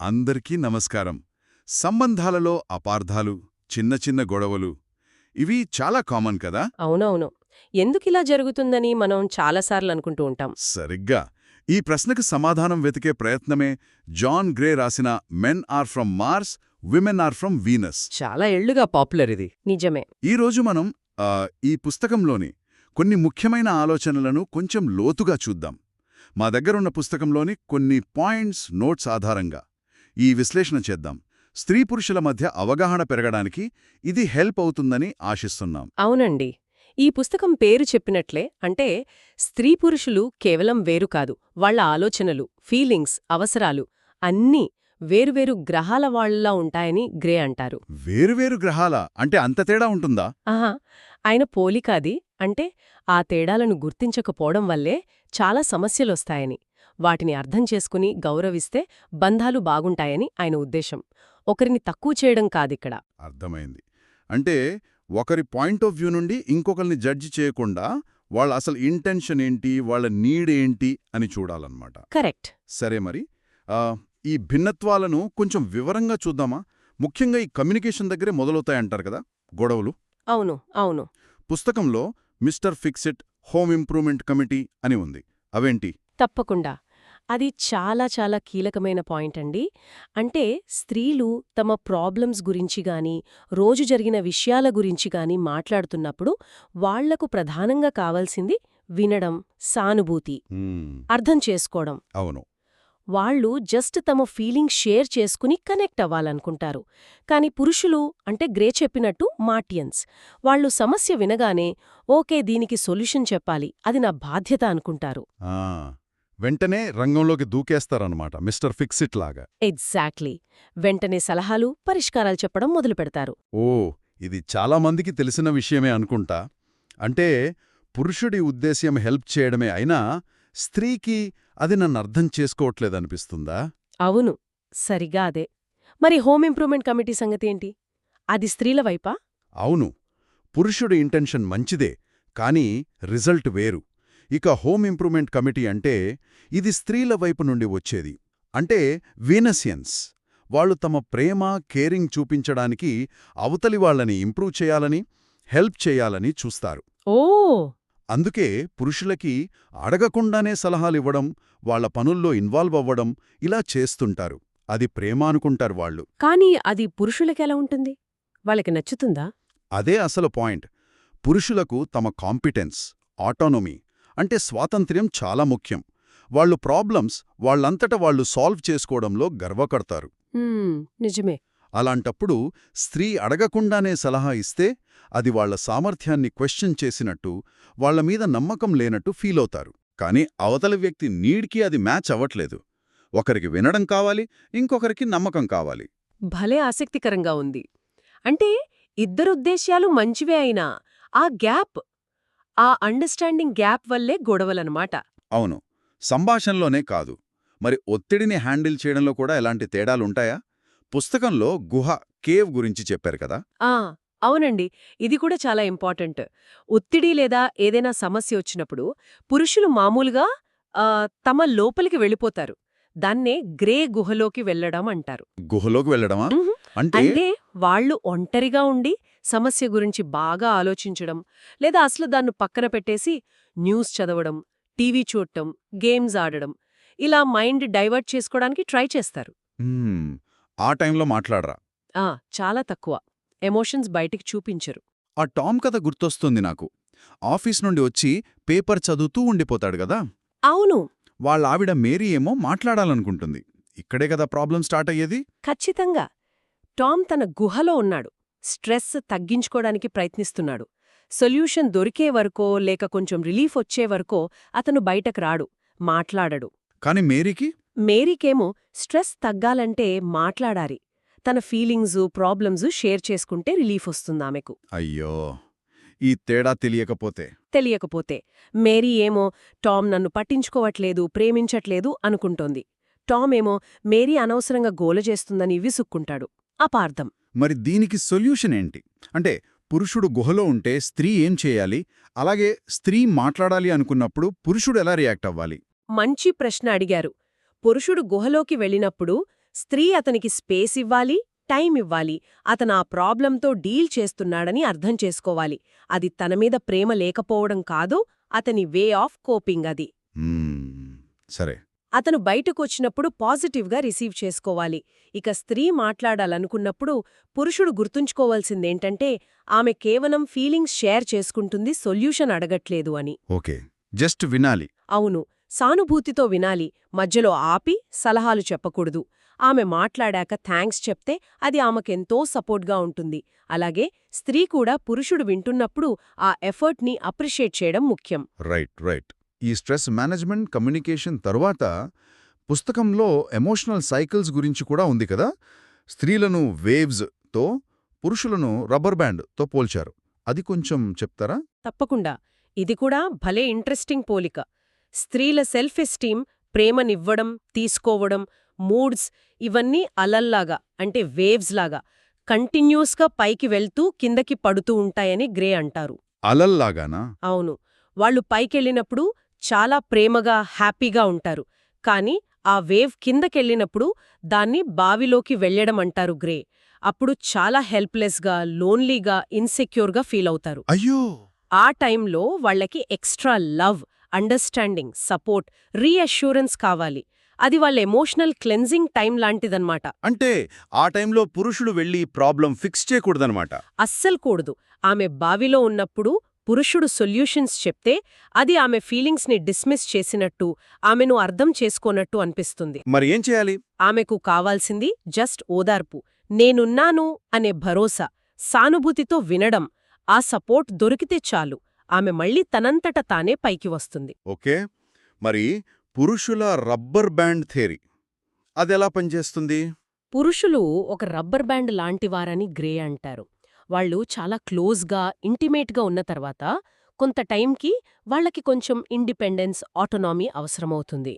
అందరికీ నమస్కారం. సంబంధాలలో అపార్థాలు చిన్న చిన్న గొడవలు ఇవి చాలా కామన్ కదా? అవునవును. ఎందుకిలా జరుగుతుందని మనం చాలాసార్లు అనుకుంటూ ఉంటాం. సరిగ్గా. ఈ ప్రశ్నకు సమాధానం వెతికే ప్రయత్నమే జాన్ గ్రే రాసిన men are from Mars women are from Venus చాలా ఏళ్ళుగా పాపులర్ ఇది. నిజమే. ఈరోజు మనం ఆ, ఈ పుస్తకంలోని కొన్ని ముఖ్యమైన ఆలోచనలను కొంచెం లోతుగా చూద్దాం. మా దగ్గరున్న పుస్తకంలోని కొన్ని పాయింట్స్ నోట్స్ ఆధారంగా. ఈ విశ్లేషణ చేద్దాం. స్త్రీ పురుషుల మధ్య అవగాహన పెరగడానికి ఇది హెల్ప్ అవుతుందని ఆశిస్తున్నాం. అవునండి. ఈ పుస్తకం పేరు చెప్పినట్లే అంటే స్త్రీ పురుషులు కేవలం వేరు కాదు వాళ్ళ ఆలోచనలు ఫీలింగ్స్ అవసరాలు అన్నీ వేరువేరు గ్రహాల వాళ్ళలా ఉంటాయని గ్రే అంటారు. వేరువేరు గ్రహాల? అంటే అంత తేడా ఉంటుందా? ఆహా! ఆయన పోలికాది అంటే ఆ తేడాలను గుర్తించకపోవడం వల్లే చాలా సమస్యలొస్తాయని. వాటిని అర్థం చేసుకుని గౌరవిస్తే బంధాలు బాగుంటాయని ఆయన ఉద్దేశం. ఒకరిని తక్కువ చేయడం కాదిక్కడ. అర్థమైంది. అంటే ఒకరి పాయింట్ ఆఫ్ వ్యూ నుండి ఇంకొకరిని జడ్జి చేయకుండా వాళ్ళ అసలు ఇంటెన్షన్ ఏంటి వాళ్ళ నీడ్ ఏంటి అని చూడాలన్నమాట. కరెక్ట్. సరే మరి. ఆ, ఈ భిన్నత్వాలను కొంచెం వివరంగా చూద్దామా? ముఖ్యంగా ఈ కమ్యూనికేషన్ దగ్గరే మొదలవుతాయంటారు కదా గొడవలు. అవును అవును. పుస్తకంలో mister fixit home improvement committee అని ఉంది. అవేంటి? తప్పకుండా. అది చాలా చాలా కీలకమైన పాయింట్ అండి. అంటే స్త్రీలు తమ ప్రాబ్లమ్స్ గురించి గాని రోజు జరిగిన విషయాల గురించి గాని మాట్లాడుతున్నప్పుడు వాళ్ళకు ప్రధానంగా కావాల్సింది వినడం సానుభూతి. అర్థం చేసుకోవడం. అవును. వాళ్ళు జస్ట్ తమ ఫీలింగ్ షేర్ చేసుకుని కనెక్ట్ అవ్వాలనుకుంటారు. కాని పురుషులు అంటే గ్రే చెప్పినట్టు మార్టియన్స్ వాళ్ళు సమస్య వినగానే ఓకే దీనికి సొల్యూషన్ చెప్పాలి అది నా బాధ్యత అనుకుంటారు. వెంటనే రంగంలోకి దూకేస్తారన్నమాట మిస్టర్ ఫిక్సిట్ లాగా. ఎగ్జాక్ట్లీ. వెంటనే సలహాలు పరిష్కారాలు చెప్పడం మొదలుపెడతారు ఓ ఇది చాలా మందికి తెలిసిన విషయమే అనుకుంటా. అంటే పురుషుడి ఉద్దేశ్యం హెల్ప్ చేయడమే అయినా స్త్రీకి అది నన్ను అర్థం చేసుకోవట్లేదనిపిస్తుందా? అవును సరిగా అదే. మరి హోమ్ ఇంప్రూవ్మెంట్ కమిటీ సంగతి ఏంటి? అది స్త్రీల వైపా? అవును పురుషుడి ఇంటెన్షన్ మంచిదే కానీ రిజల్ట్ వేరు. ఇక హోమ్ ఇంప్రూవ్మెంట్ కమిటీ అంటే ఇది స్త్రీల వైపు నుండి వచ్చేది. అంటే వీనసియన్స్. వాళ్ళు తమ ప్రేమ కేరింగ్ చూపించడానికి అవతలి వాళ్ళని ఇంప్రూవ్ చేయాలని హెల్ప్ చేయాలని చూస్తారు. ఓ! అందుకే పురుషులకి అడగకుండానే సలహాలివ్వడం వాళ్ళ పనుల్లో ఇన్వాల్వ్ అవ్వడం ఇలా చేస్తుంటారు. అది ప్రేమ అనుకుంటారు వాళ్ళు. కానీ అది పురుషులకెలా ఉంటుంది? వాళ్ళకి నచ్చుతుందా? అదే అసలు పాయింట్. పురుషులకు తమ కాంపిటెన్స్ ఆటోనమీ అంటే స్వాతంత్ర్యం చాలా ముఖ్యం. వాళ్ళు ప్రాబ్లమ్స్ వాళ్ళంతట వాళ్ళు సాల్వ్ చేసుకోవడంలో గర్వకడతారు నిజమే. అలాంటప్పుడు స్త్రీ అడగకుండానే సలహా ఇస్తే అది వాళ్ళ సామర్థ్యాన్ని క్వశ్చన్ చేసినట్టు వాళ్ళ మీద నమ్మకం లేనట్టు ఫీలవుతారు. కానీ అవతలి వ్యక్తి నీడ్కి అది మ్యాచ్ అవ్వట్లేదు. ఒకరికి వినడం కావాలి ఇంకొకరికి నమ్మకం కావాలి. భలే ఆసక్తికరంగా ఉంది. అంటే ఇద్దరు ఉద్దేశ్యాలు మంచివే అయినా ఆ గ్యాప్ ఆ అండర్స్టాండింగ్ గ్యాప్ వల్లే గొడవలనమాట. అవును. సంభాషణలోనే కాదు. మరి ఒత్తిడిని హ్యాండిల్ చేయడంలో కూడా ఎలాంటి తేడాలుంటాయా? పుస్తకంలో గుహ కేవ్ గురించి చెప్పారు కదా? ఆ! అవునండి. ఇది కూడా చాలా ఇంపార్టెంట్. ఒత్తిడి లేదా ఏదైనా సమస్య వచ్చినప్పుడు పురుషులు మామూలుగా తమ లోపలికి వెళ్ళిపోతారు. దాన్నే గ్రే గుహలోకి వెళ్ళడం అంటారు. గుహలోకి వెళ్ళడమా? అంటే వాళ్ళు ఒంటరిగా ఉండి సమస్య గురించి బాగా ఆలోచించడం లేదా అసలు దాన్ని పక్కన పెట్టేసి న్యూస్ చదవడం టీవీ చూడటం గేమ్స్ ఆడడం ఇలా మైండ్ డైవర్ట్ చేసుకోవడానికి ట్రై చేస్తారు. ఆ టైంలో మాట్లాడరా? ఆ! చాలా తక్కువ. ఎమోషన్స్ బయటికి చూపించరు. ఆ టామ్ కథ గుర్తొస్తుంది నాకు. ఆఫీస్ నుండి వచ్చి పేపర్ చదువుతూ ఉండిపోతాడు గదా అవును. వాళ్ళ ఆవిడ మేరీ ఏమో మాట్లాడాలనుకుంటుంది. ఇక్కడే కదా ప్రాబ్లం స్టార్ట్ అయ్యేది? ఖచ్చితంగా. టామ్ తన గుహలో ఉన్నాడు. స్ట్రెస్ తగ్గించుకోవడానికి ప్రయత్నిస్తున్నాడు. సొల్యూషన్ దొరికే వరకో లేక కొంచెం రిలీఫ్ వచ్చే వరకో అతను బయటకు రాడు. మాట్లాడడు. కాని మేరీకి? మేరీకేమో స్ట్రెస్ తగ్గాలంటే మాట్లాడాలి. తన ఫీలింగ్సు ప్రాబ్లమ్సు షేర్ చేసుకుంటే రిలీఫ్ వస్తుందామెకు అయ్యో! ఈ తేడా తెలియకపోతే. తెలియకపోతే. మేరీ ఏమో టామ్ నన్ను పట్టించుకోవట్లేదు ప్రేమించట్లేదు అనుకుంటోంది. టామ్ ఏమో మేరీ అనవసరంగా గోల చేస్తుందని విసుక్కుంటాడు. అపార్థం. మరి దీనికి సొల్యూషన్ ఏంటి? అంటే పురుషుడు గుహలో ఉంటే స్త్రీ ఏం చేయాలి? అలాగే స్త్రీ మాట్లాడాలి అనుకున్నప్పుడు పురుషుడు ఎలా రియాక్ట్ అవ్వాలి? మంచి ప్రశ్న అడిగారు. పురుషుడు గుహలోకి వెళ్ళినప్పుడు స్త్రీ అతనికి స్పేస్ ఇవ్వాలి టైం ఇవ్వాలి అతను ఆ ప్రాబ్లంతో డీల్ చేస్తున్నాడని అర్థం చేసుకోవాలి. అది తన మీద ప్రేమ లేకపోవడం కాదు అతని వే ఆఫ్ కోపింగ్ అది. సరే. అతను బయటకొచ్చినప్పుడు పాజిటివ్గా రిసీవ్ చేసుకోవాలి. ఇక స్త్రీ మాట్లాడాలనుకున్నప్పుడు పురుషుడు గుర్తుంచుకోవాల్సిందేంటంటే ఆమె కేవలం ఫీలింగ్స్ షేర్ చేసుకుంటుంది సొల్యూషన్ అడగట్లేదు అని. ఓకే. జస్ట్ వినాలి. అవును. సానుభూతితో వినాలి. మధ్యలో ఆపి సలహాలు చెప్పకూడదు. ఆమె మాట్లాడాక థ్యాంక్స్ చెప్తే అది ఆమెకెంతో సపోర్ట్గా ఉంటుంది. అలాగే స్త్రీ కూడా పురుషుడు వింటున్నప్పుడు ఆ ఎఫర్ట్ని అప్రిషియేట్ చేయడం ముఖ్యం. Right right. ఈ స్ట్రెస్ మేనేజ్మెంట్ కమ్యూనికేషన్ తరువాత పుస్తకంలో ఎమోషనల్ సైకిల్స్ గురించి కూడా ఉంది కదా? స్త్రీలను వేవ్స్తో పురుషులను రబ్బర్ బ్యాండ్తో పోల్చారు. అది కొంచెం చెప్తారా? తప్పకుండా. ఇది కూడా భలే ఇంట్రెస్టింగ్ పోలిక. స్త్రీల సెల్ఫ్ ఎస్టీమ్ ప్రేమనివ్వడం తీసుకోవడం మూడ్స్ ఇవన్నీ అలల్లాగా అంటే వేవ్స్ లాగా కంటిన్యూస్గా పైకి వెళ్తూ కిందకి పడుతూ ఉంటాయని గ్రే అంటారు. అలల్లాగానా? అవును. వాళ్ళు పైకెళ్ళినప్పుడు చాలా ప్రేమగా హ్యాపీగా ఉంటారు. కాని ఆ వేవ్ కిందకెళ్ళినప్పుడు దాన్ని బావిలోకి వెళ్ళడం అంటారు గ్రే. అప్పుడు చాలా హెల్ప్లెస్గా లోన్లీగా ఇన్సెక్యూర్గా ఫీల్ అవుతారు. అయ్యో! ఆ టైంలో వాళ్ళకి extra love understanding support reassurance కావాలి. అది వాళ్ళ ఎమోషనల్ క్లెన్జింగ్ టైం లాంటిదన్నమాట. అంటే ఆ టైంలో పురుషుడు వెళ్ళి ప్రాబ్లం ఫిక్స్ చేయకూడదనమాట అస్సలు కూడదు. ఆమె బావిలో ఉన్నప్పుడు పురుషుడు సొల్యూషన్స్ చెప్తే అది ఆమె ఫీలింగ్స్ని డిస్మిస్ చేసినట్టు ఆమెను అర్థం చేసుకోనట్టు అనిపిస్తుంది. మరి ఏం చేయాలి? ఆమెకు కావాల్సింది జస్ట్ ఓదార్పు. నేనున్నాను అనే భరోసా. సానుభూతితో వినడం. ఆ సపోర్ట్ దొరికితే చాలు. ఆమె మళ్ళీ తనంతట తానే పైకి వస్తుంది. ఓకే. మరి పురుషుల రబ్బర్ బ్యాండ్ థేరీ అదెలా పనిచేస్తుంది? పురుషులు ఒక రబ్బర్ బ్యాండ్ లాంటివారని గ్రే అంటారు. వాళ్ళు చాలా క్లోజ్గా ఇంటిమేట్గా ఉన్న తర్వాత కొంత టైంకి వాళ్ళకి కొంచెం ఇండిపెండెన్స్ ఆటోనామీ అవసరమవుతుంది.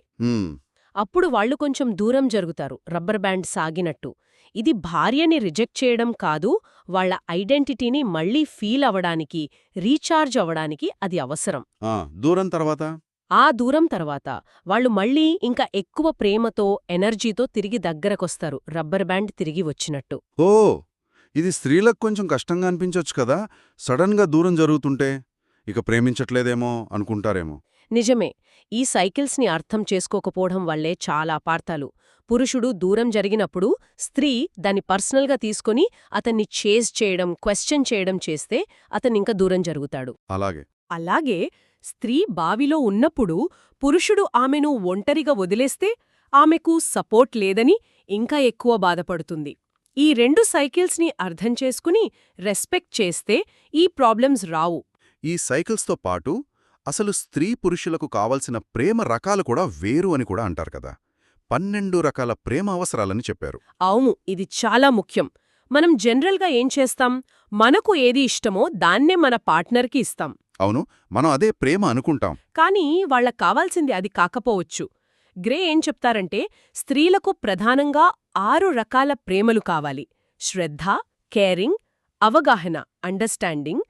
అప్పుడు వాళ్ళు కొంచెం దూరం జరుగుతారు రబ్బర్ బ్యాండ్ సాగినట్టు. ఇది భార్యని రిజెక్ట్ చేయడం కాదు వాళ్ళ ఐడెంటిటీని మళ్ళీ ఫీల్ అవడానికి రీఛార్జ్ అవడానికి అది అవసరం. ఆ, దూరం తర్వాత? ఆ దూరం తర్వాత వాళ్ళు మళ్ళీ ఇంకా ఎక్కువ ప్రేమతో ఎనర్జీతో తిరిగి దగ్గరకొస్తారు రబ్బర్ బ్యాండ్ తిరిగి వచ్చినట్టు. ఓ! ఇది స్త్రీలకు కొంచెం కష్టంగా అనిపించొచ్చు కదా? సడన్గా దూరం జరుగుతుంటే ఇక ప్రేమించట్లేదేమో అనుకుంటారేమో. నిజమే. ఈ సైకిల్స్ని అర్థం చేసుకోకపోవడం వల్లే చాలా అపార్థాలు. పురుషుడు దూరం జరిగినప్పుడు స్త్రీ దాన్ని పర్సనల్గా తీసుకొని అతన్ని చేజ్ చేయడం క్వశ్చన్ చేయడం చేస్తే అతనింక దూరం జరుగుతాడు. అలాగే. అలాగే స్త్రీ బావిలో ఉన్నప్పుడు పురుషుడు ఆమెను ఒంటరిగా వదిలేస్తే ఆమెకు సపోర్ట్ లేదని ఇంకా ఎక్కువ బాధపడుతుంది. ఈ రెండు సైకిల్స్ని అర్థం చేసుకుని రెస్పెక్ట్ చేస్తే ఈ ప్రాబ్లమ్స్ రావు. ఈ సైకిల్స్తో పాటు అసలు స్త్రీ పురుషులకు కావలసిన ప్రేమ రకాలు కూడా వేరు అని కూడా అంటారు కదా. పన్నెండు రకాల ప్రేమ అవసరాలని చెప్పారు. అవును ఇది చాలా ముఖ్యం. మనం జనరల్గా ఏం చేస్తాం? మనకు ఏది ఇష్టమో దాన్నే మన పార్ట్నర్కి ఇస్తాం. అవును మనం అదే ప్రేమ అనుకుంటాం. కానీ వాళ్ళకు కావాల్సింది అది కాకపోవచ్చు. గ్రే ఏం చెప్తారంటే స్త్రీలకు ప్రధానంగా ఆరు రకాల ప్రేమలు కావాలి. శ్రద్ధ కేరింగ్ అవగాహన అండర్స్టాండింగ్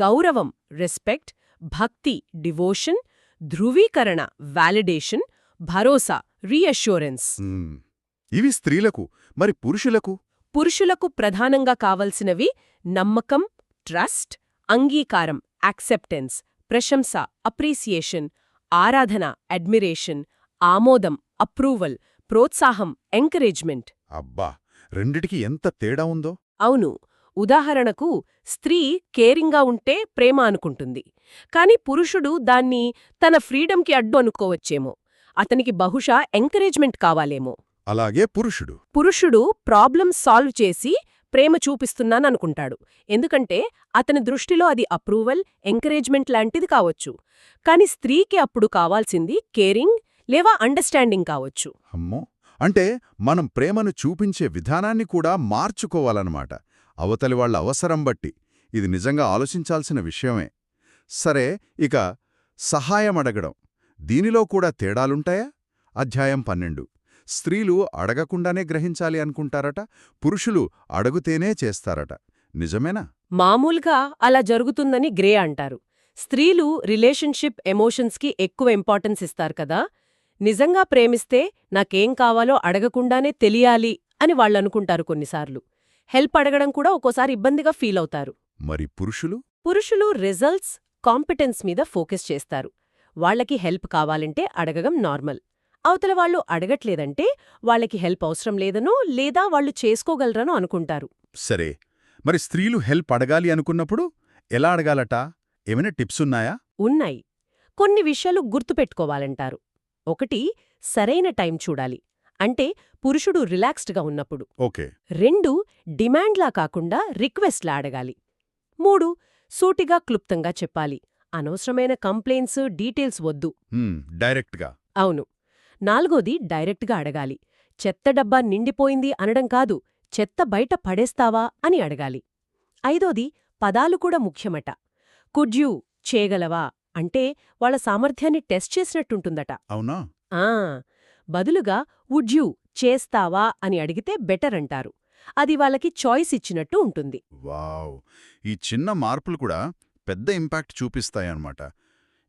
గౌరవం రెస్పెక్ట్ భక్తి డివోషన్ ధృవీకరణ వాలిడేషన్ భరోసా రీఅష్యూరెన్స్. ఇవి స్త్రీలకు మరి పురుషులకు? పురుషులకు ప్రధానంగా కావలసినవి నమ్మకం ట్రస్ట్ అంగీకారం యాక్సెప్టెన్స్ ప్రశంస అప్రీసియేషన్ ఆరాధన అడ్మిరేషన్ ఆమోదం అప్రూవల్ ప్రోత్సాహం ఎంకరేజ్మెంట్. అబ్బా! రెండిటికి ఎంత తేడా ఉందో? అవును ఉదాహరణకు స్త్రీ కేరింగ్గా ఉంటే ప్రేమ అనుకుంటుంది. కాని పురుషుడు దాన్ని తన ఫ్రీడంకి అడ్డు అనుకోవచ్చేమో. అతనికి బహుశా ఎంకరేజ్మెంట్ కావాలేమో. అలాగే పురుషుడు. పురుషుడు ప్రాబ్లం సాల్వ్ చేసి ప్రేమ చూపిస్తున్నాననుకుంటాడు. ఎందుకంటే అతని దృష్టిలో అది అప్రూవల్ ఎంకరేజ్మెంట్ లాంటిది కావచ్చు. కాని స్త్రీకి అప్పుడు కావాల్సింది కేరింగ్ లేవా అండర్స్టాండింగ్ కావచ్చు. అమ్మో! అంటే మనం ప్రేమను చూపించే విధానాన్ని కూడా మార్చుకోవాలన్నమాట. అవతలి వాళ్ళ అవసరం బట్టి. ఇది నిజంగా ఆలోచించాల్సిన విషయమే. సరే ఇక సహాయం అడగడం. దీనిలో కూడా తేడాలుంటాయా? అధ్యాయం పన్నెండు. స్త్రీలు అడగకుండానే గ్రహించాలి అనుకుంటారట పురుషులు అడుగుతేనే చేస్తారట. నిజమేనా? మామూలుగా అలా జరుగుతుందని గ్రే అంటారు. స్త్రీలు రిలేషన్షిప్ ఎమోషన్స్కి ఎక్కువ ఇంపార్టెన్స్ ఇస్తారు కదా? నిజంగా ప్రేమిస్తే నాకేం కావాలో అడగకుండానే తెలియాలి అని వాళ్ళనుకుంటారు కొన్నిసార్లు. హెల్ప్ అడగడం కూడా ఒక్కోసారి ఇబ్బందిగా ఫీల్ అవుతారు. మరి పురుషులు? పురుషులు రిజల్ట్స్ కాంపిటెన్స్ మీద ఫోకస్ చేస్తారు. వాళ్ళకి హెల్ప్ కావాలంటే అడగడం నార్మల్. అవతల వాళ్ళు అడగట్లేదంటే వాళ్ళకి హెల్ప్ అవసరం లేదనో లేదా వాళ్ళు చేసుకోగలరనో అనుకుంటారు. సరే మరి స్త్రీలు హెల్ప్ అడగాలి అనుకున్నప్పుడు ఎలా అడగాలట? ఏమైనా టిప్స్ ఉన్నాయా? ఉన్నాయి. కొన్ని విషయాలు గుర్తుపెట్టుకోవాలంటారు. ఒకటి సరైన టైం చూడాలి. అంటే పురుషుడు రిలాక్స్డ్గా ఉన్నప్పుడు. ఓకే. రెండు డిమాండ్లా కాకుండా రిక్వెస్ట్లా అడగాలి. మూడు సూటిగా క్లుప్తంగా చెప్పాలి. అనవసరమైన కంప్లైంట్స్ డీటెయిల్స్ వద్దు. డైరెక్ట్గా. అవును. నాలుగోది డైరెక్ట్గా అడగాలి. చెత్త డబ్బా నిండిపోయింది అనడం కాదు చెత్త బయట పడేస్తావా అని అడగాలి. ఐదోది పదాలు కూడా ముఖ్యమట. కుడ్యూ చేయగలవా? అంటే వాళ్ళ సామర్థ్యాన్ని టెస్ట్ చేసినట్టుంటుందట. అవునా? ఆ! బదులుగా వుడ్ యూ చేస్తావా అని అడిగితే బెటర్ అంటారు. అది వాళ్ళకి చాయిస్ ఇచ్చినట్టు ఉంటుంది. వావ్! ఈ చిన్న మార్పులు కూడా పెద్ద ఇంపాక్ట్ చూపిస్తాయన్నమాట.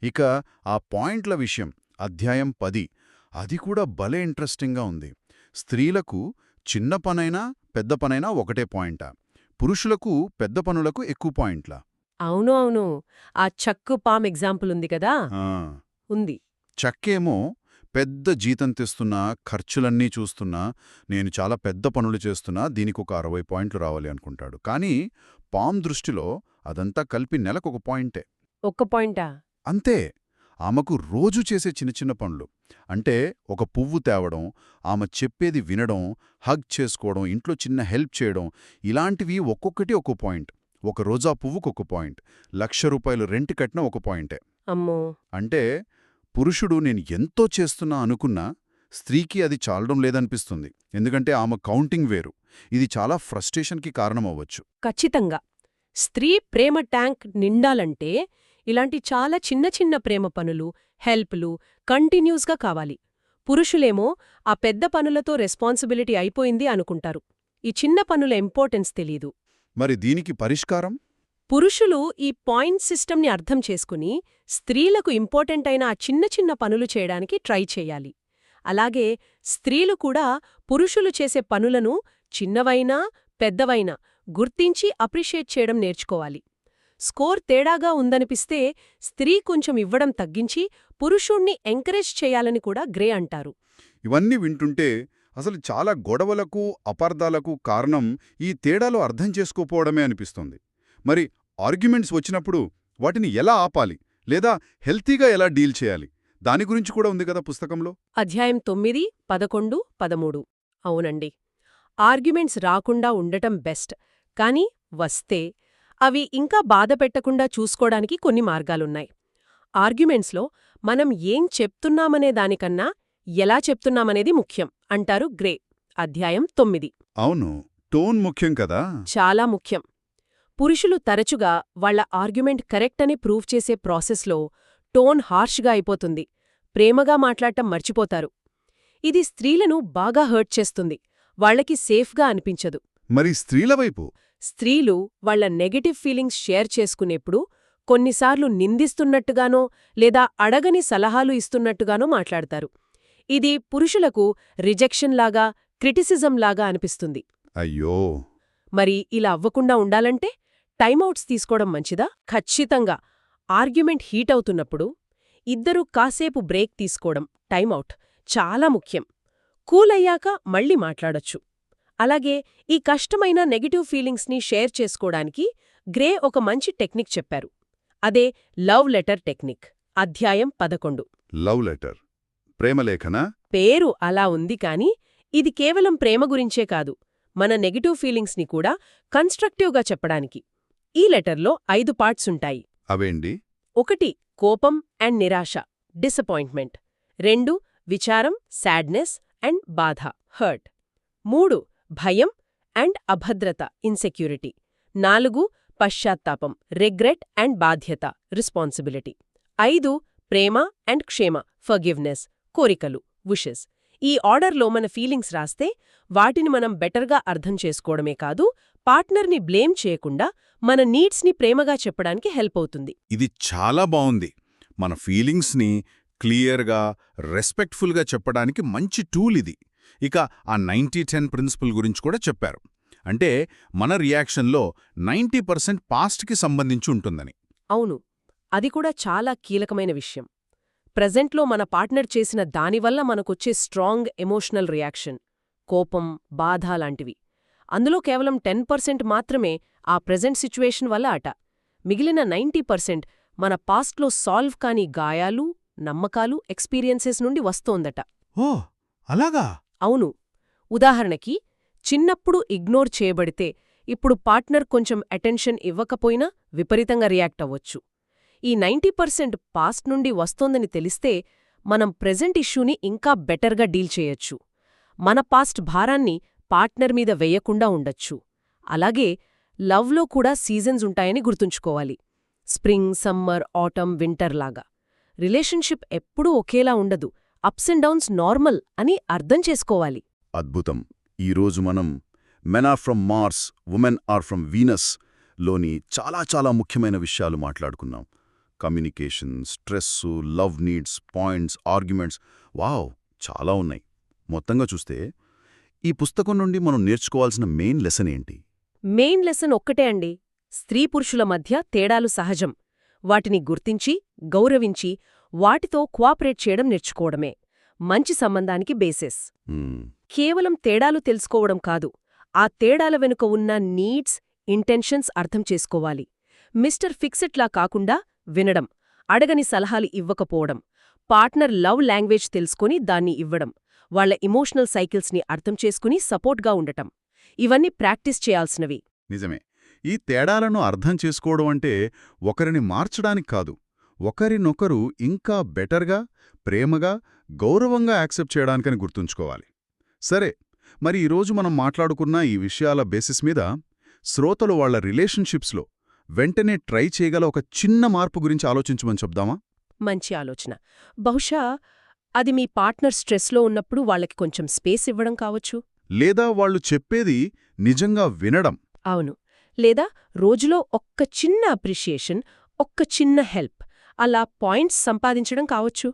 ఇక ఆ పాయింట్ల విషయం అధ్యాయం పది అది కూడా భలే ఇంట్రెస్టింగ్గా ఉంది. స్త్రీలకు చిన్న పనైనా పెద్ద పనైనా ఒకటే పాయింటా. పురుషులకు పెద్ద పనులకు ఎక్కువ పాయింట్లా. అవును అవును. ఆ చక్కు పామ్ ఎగ్జాంపుల్ ఉంది కదా? ఉంది. చక్కేమో పెద్ద జీతం తెస్తున్నా ఖర్చులన్నీ చూస్తున్నా నేను చాలా పెద్ద పనులు చేస్తున్నా దీనికి ఒక అరవై పాయింట్లు రావాలి అనుకుంటాడు. కానీ పామ్ దృష్టిలో అదంతా కలిపి నెలకొక పాయింటే. ఒక్క పాయింటా? అంతే. ఆమెకు రోజు చేసే చిన్న చిన్న పనులు. అంటే ఒక పువ్వు తేవడం ఆమె చెప్పేది వినడం హగ్ చేసుకోవడం ఇంట్లో చిన్న హెల్ప్ చేయడం ఇలాంటివి ఒక్కొక్కటి ఒక పాయింట్. ఒక రోజా పువ్వుకు ఒక పాయింట్ లక్ష రూపాయలు రెంట్ కట్టిన ఒక పాయింటే. అమ్మో! అంటే పురుషుడు నేను ఎంతో చేస్తున్నా అనుకున్నా స్త్రీకి అది చాలడం లేదనిపిస్తుంది. ఎందుకంటే ఆమె కౌంటింగ్ వేరు. ఇది చాలా ఫ్రస్ట్రేషన్కి కారణమవ్వచ్చు. ఖచ్చితంగా. స్త్రీ ప్రేమ ట్యాంక్ నిండాలంటే ఇలాంటి చాలా చిన్న చిన్న ప్రేమ పనులు హెల్ప్లు కంటిన్యూస్గా కావాలి. పురుషులేమో ఆ పెద్ద పనులతో రెస్పాన్సిబిలిటీ అయిపోయింది అనుకుంటారు. ఈ చిన్న పనుల ఇంపార్టెన్స్ తెలీదు. మరి దీనికి పరిష్కారం? పురుషులు ఈ పాయింట్ సిస్టమ్ని అర్థం చేసుకుని స్త్రీలకు ఇంపార్టెంట్ అయిన ఆ చిన్న చిన్న పనులు చేయడానికి ట్రై చేయాలి. అలాగే స్త్రీలు కూడా పురుషులు చేసే పనులను చిన్నవైనా పెద్దవైనా గుర్తించి అప్రిషియేట్ చేయడం నేర్చుకోవాలి. స్కోర్ తేడాగా ఉందనిపిస్తే స్త్రీ కొంచెం ఇవ్వడం తగ్గించి పురుషుణ్ణి ఎంకరేజ్ చేయాలని కూడా గ్రే అంటారు. ఇవన్నీ వింటుంటే అసలు చాలా గొడవలకు అపార్థాలకు కారణం ఈ తేడాలు అర్థం చేసుకోపోవడమే అనిపిస్తుంది. మరి ఆర్గ్యుమెంట్స్ వచ్చినప్పుడు వాటిని ఎలా ఆపాలి? లేదా హెల్తీగా ఎలా డీల్ చేయాలి? దాని గురించి కూడా ఉంది కదా పుస్తకంలో? అధ్యాయం తొమ్మిది పదకొండు పదమూడు. అవునండి. ఆర్గ్యుమెంట్స్ రాకుండా ఉండటం బెస్ట్. కానీ వస్తే అవి ఇంకా బాధ పెట్టకుండా చూసుకోడానికి కొన్ని మార్గాలున్నాయి. ఆర్గ్యుమెంట్స్లో మనం ఏం చెప్తున్నామనే దానికన్నా ఎలా చెప్తున్నామనేది ముఖ్యం అంటారు గ్రే. అధ్యాయం తొమ్మిది. అవును టోన్ ముఖ్యం కదా? చాలా ముఖ్యం. పురుషులు తరచుగా వాళ్ళ ఆర్గ్యుమెంట్ కరెక్ట్ అని ప్రూవ్ చేసే ప్రాసెస్లో టోన్ హార్ష్గా అయిపోతుంది ప్రేమగా మాట్లాడటం మర్చిపోతారు. ఇది స్త్రీలను బాగా హర్ట్ చేస్తుంది వాళ్ళకి సేఫ్గా అనిపించదు. మరి స్త్రీల వైపు? స్త్రీలు వాళ్ళ నెగటివ్ ఫీలింగ్స్ షేర్ చేసుకునేప్పుడు కొన్నిసార్లు నిందిస్తున్నట్టుగానో లేదా అడగని సలహాలు ఇస్తున్నట్టుగానో మాట్లాడతారు. ఇది పురుషులకు రిజెక్షన్లాగా క్రిటిసిజంలాగా అనిపిస్తుంది. అయ్యో! మరి ఇలా అవ్వకుండా ఉండాలంటే టైమౌట్స్ తీసుకోవడం మంచిదా? ఖచ్చితంగా. ఆర్గ్యుమెంట్ హీట్ అవుతున్నప్పుడు ఇద్దరూ కాసేపు బ్రేక్ తీసుకోవడం టైమౌట్ చాలా ముఖ్యం. కూల్ అయ్యాక మళ్ళీ మాట్లాడొచ్చు. అలాగే ఈ కష్టమైన నెగటివ్ ఫీలింగ్స్ని షేర్ చేసుకోవడానికి గ్రే ఒక మంచి టెక్నిక్ చెప్పారు. అదే లవ్ లెటర్ టెక్నిక్. అధ్యాయం పదకొండు. Love letter. ప్రేమలేఖనా? పేరు అలా ఉంది కాని ఇది కేవలం ప్రేమ గురించే కాదు మన నెగటివ్ ఫీలింగ్స్ని కూడా కన్స్ట్రక్టివ్గా చెప్పడానికి. ఈ లెటర్లో ఐదు పార్ట్స్ ఉంటాయి. అవేండి ఒకటి కోపం అండ్ నిరాశ డిసప్పాయింట్మెంట్. రెండు విచారం సాడ్నెస్ అండ్ బాధ హర్ట్. మూడు భయం అండ్ అభద్రత ఇన్సెక్యూరిటీ. నాలుగు పశ్చాత్తాపం రిగ్రెట్ అండ్ బాధ్యత రెస్పాన్సిబిలిటీ. ఐదు ప్రేమ అండ్ క్షేమ ఫర్గివ్నెస్. కోరికలు విషెస్ ఈ ఆర్డర్లో మన ఫీలింగ్స్ రాస్తే వాటిని మనం బెటర్గా అర్థం చేసుకోవడమే కాదు పార్ట్నర్ని బ్లేమ్ చేయకుండా మన నీడ్స్ని ప్రేమగా చెప్పడానికి హెల్ప్ అవుతుంది. ఇది చాలా బావుంది. మన ఫీలింగ్స్ని క్లియర్గా రెస్పెక్ట్ఫుల్గా చెప్పడానికి మంచి టూల్ ఇది. ఇక ఆ నైంటీ టెన్ ప్రిన్సిపల్ గురించి కూడా చెప్పారు. అంటే మన రియాక్షన్లో నైంటీ పర్సెంట్ పాస్ట్కి సంబంధించి ఉంటుందని. అవును. అది కూడా చాలా కీలకమైన విషయం. ప్రెజెంట్లో మన పార్ట్నర్ చేసిన దానివల్ల మనకొచ్చే స్ట్రాంగ్ ఎమోషనల్ రియాక్షన్ కోపం బాధ లాంటివి. అందులో కేవలం టెన్ పర్సెంట్ మాత్రమే ఆ ప్రెజెంట్ సిచ్యువేషన్ వల్ల అట. మిగిలిన నైంటీ పర్సెంట్ మన పాస్ట్లో సాల్వ్ కాని గాయాలు నమ్మకాలు ఎక్స్పీరియన్సెస్ నుండి వస్తోందట. ఓ అలాగా? అవును. ఉదాహరణకి చిన్నప్పుడు ఇగ్నోర్ చేయబడితే ఇప్పుడు పార్ట్నర్ కొంచెం అటెన్షన్ ఇవ్వకపోయినా విపరీతంగా రియాక్ట్ అవ్వొచ్చు. ఈ నైంటీ పర్సెంట్ పాస్ట్ నుండి వస్తోందని తెలిస్తే మనం ప్రెజెంట్ ఇష్యూని ఇంకా బెటర్గా డీల్ చేయొచ్చు. మన పాస్ట్ భారాన్ని పార్ట్నర్ మీద వెయ్యకుండా ఉండొచ్చు. అలాగే లవ్లో కూడా సీజన్స్ ఉంటాయని గుర్తుంచుకోవాలి. స్ప్రింగ్ సమ్మర్ ఆటమ్ వింటర్ లాగా. రిలేషన్షిప్ ఎప్పుడూ ఒకేలా ఉండదు. అప్స్ అండ్ డౌన్స్ నార్మల్ అని అర్థం చేసుకోవాలి. అద్భుతం. ఈరోజు మనం men are from Mars women are from వీనస్లోని చాలా చాలా ముఖ్యమైన విషయాలు మాట్లాడుకున్నాం. Communication stress love needs points arguments wow చాలా ఉన్నాయి. మొత్తంగా చూస్తే ఈ పుస్తకం నుండి మనం నేర్చుకోవాల్సిన మెయిన్ లెసన్ ఏంటి? మెయిన్ లెసన్ ఒక్కటే అండి. స్త్రీ పురుషుల మధ్య తేడాలు సహజం. వాటిని గుర్తించి గౌరవించి వాటితో కోఆపరేట్ చేయడం నేర్చుకోవడమే. మంచి సంబంధానికి బేసిస్. కేవలం తేడాలు తెలుసుకోవడం కాదు ఆ తేడాల వెనుక ఉన్న నీడ్స్ ఇంటెన్షన్స్ అర్థం చేసుకోవాలి. మిస్టర్ ఫిక్సెట్లా కాకుండా వినడం అడగని సలహాలు ఇవ్వకపోవడం పార్ట్నర్ లవ్ లాంగ్వేజ్ తెలుసుకుని దాన్ని ఇవ్వడం వాళ్ళ ఇమోషనల్ సైకిల్స్ని అర్థం చేసుకుని సపోర్ట్గా ఉండటం ఇవన్నీ ప్రాక్టీస్ చేయాల్సినవి. నిజమే. ఈ తేడాలను అర్థం చేసుకోవడం అంటే ఒకరిని మార్చడానికి కాదు ఒకరినొకరు ఇంకా బెటర్గా ప్రేమగా గౌరవంగా యాక్సెప్ట్ చేయడానికని గుర్తుంచుకోవాలి. సరే మరి ఈరోజు మనం మాట్లాడుకున్న ఈ విషయాల బేసిస్ మీద శ్రోతలు వాళ్ళ రిలేషన్షిప్స్లో వెంటనే ట్రై చేయగల ఒక చిన్న మార్పు గురించి ఆలోచించమని చెప్దామా? మంచి ఆలోచన. బహుశా అది మీ పార్ట్నర్ స్ట్రెస్లో ఉన్నప్పుడు వాళ్ళకి కొంచెం స్పేస్ ఇవ్వడం కావచ్చు. లేదా వాళ్ళు చెప్పేది నిజంగా వినడం. అవును. లేదా రోజులో ఒక్క చిన్న అప్రిషియేషన్ ఒక్క చిన్న హెల్ప్ అలా పాయింట్స్ సంపాదించడం కావచ్చు.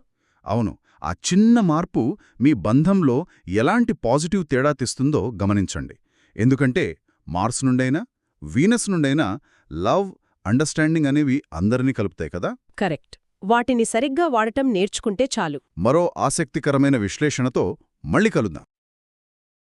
అవును. ఆ చిన్న మార్పు మీ బంధంలో ఎలాంటి పాజిటివ్ తేడా తెస్తుందో గమనించండి. ఎందుకంటే మార్స్ నుండైనా వీనస్ నుండైనా లవ్ అండర్స్టాండింగ్ అనేవి అందరినీ కలుపుతాయి కదా? కరెక్ట్. వాటిని సరిగ్గా వాడటం నేర్చుకుంటే చాలు. మరో ఆసక్తికరమైన విశ్లేషణతో మళ్ళీ కలుద్దాం.